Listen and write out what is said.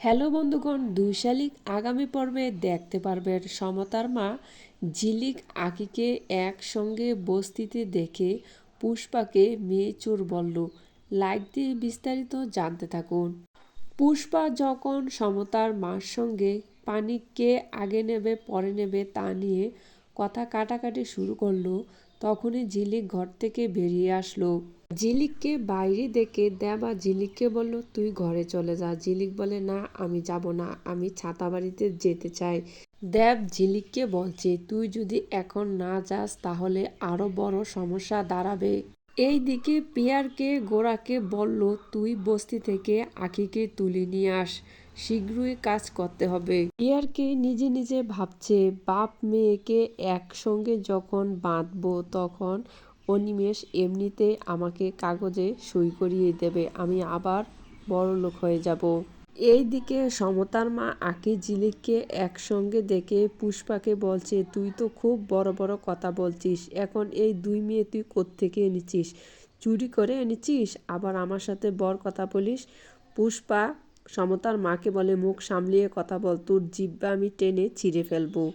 Hello বন্ধুগণ দুই শালিক আগামী পর্বে দেখতে পারবেন সমতার মা ঝিলিক আকিকে একসঙ্গে বস্তিতে দেখে পুষ্পাকে মেয়ে চোর বলল। লাইক দিয়ে বিস্তারিত জানতে থাকুন। পুষ্পা যখন সমতার মার সঙ্গে পানি কে আগে নেবে, পরে নেবে তা নিয়ে কথা কাটাকাটি শুরু করল, তখনই ঝিলিক ঘর থেকে বেরিয়ে আসলো। ঝিলিককে বাইরে দেখে দেবা ঝিলিককে বলল, তুই ঘরে চলে যা। ঝিলিক বলে, না, আমি যাব না। আমি ছাতা বাড়িতে যেতে চাই। দেব ঝিলিককে বলছে, তুই যদি এখন না যাস, তাহলে আরও বড় সমস্যা দাঁড়াবে। এই দিকে পিয়ারকে গোড়াকে বলল, তুই বস্তি থেকে আখিকে তুলে নিয়ে আস। শীঘ্রই কাজ করতে হবে। পিয়ারকে নিজে নিজে ভাবছে, বাপ মেয়েকে একসঙ্গে যখন বাঁধবো, তখন অনিমেষ এমনিতে আমাকে কাগজে সই করিয়ে দেবে, আমি আবার বড় লোক হয়ে যাব। এইদিকে সমতার মা আঁকি ঝিলিককে একসঙ্গে দেখে পুষ্পাকে বলছে, তুই তো খুব বড় বড় কথা বলছিস, এখন এই দুই মেয়ে তুই কোত্থেকে এনেছিস? চুরি করে এনেছিস? আবার আমার সাথে বর কথা বলিস? পুষ্পা সমতার মাকে বলে, মুখ সামলিয়ে কথা বল, তোর জিব্বা আমি টেনে ছিঁড়ে ফেলব।